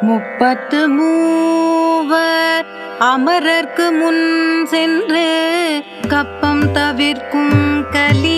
முப்பத்து மூவர் அமரர்க்கு முன் சென்று கப்பம் தவிர்க்கும் கலி.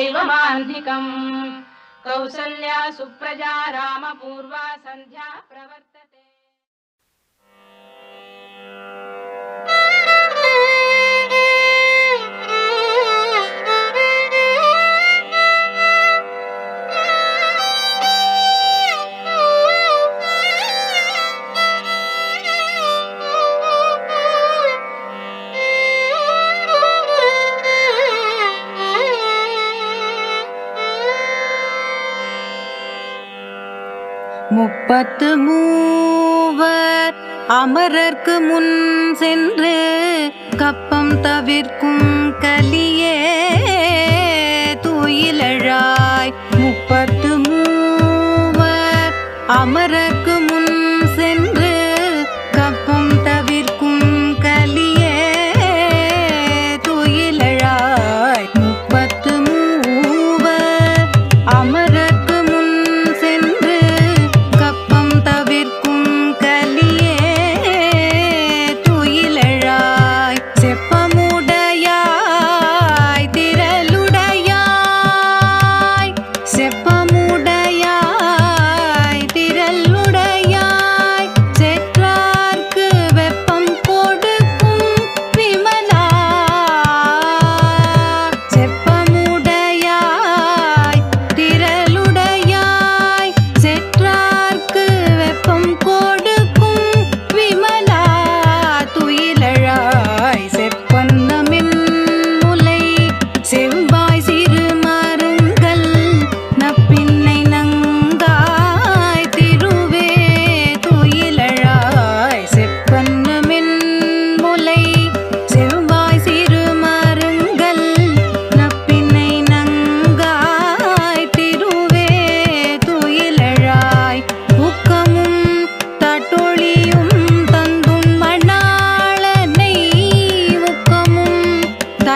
ैवमान्धिकम् कौसल्या सुप्रजा रामपूर्वा सन्ध्या प्रवर्तत। முப்பத்து மூவர் அமரர்க்கு முன் சென்று கப்பம் தவிர்க்கும் கலியே தூயிலழாய். முப்பத்து மூவர் அமரர்க்கு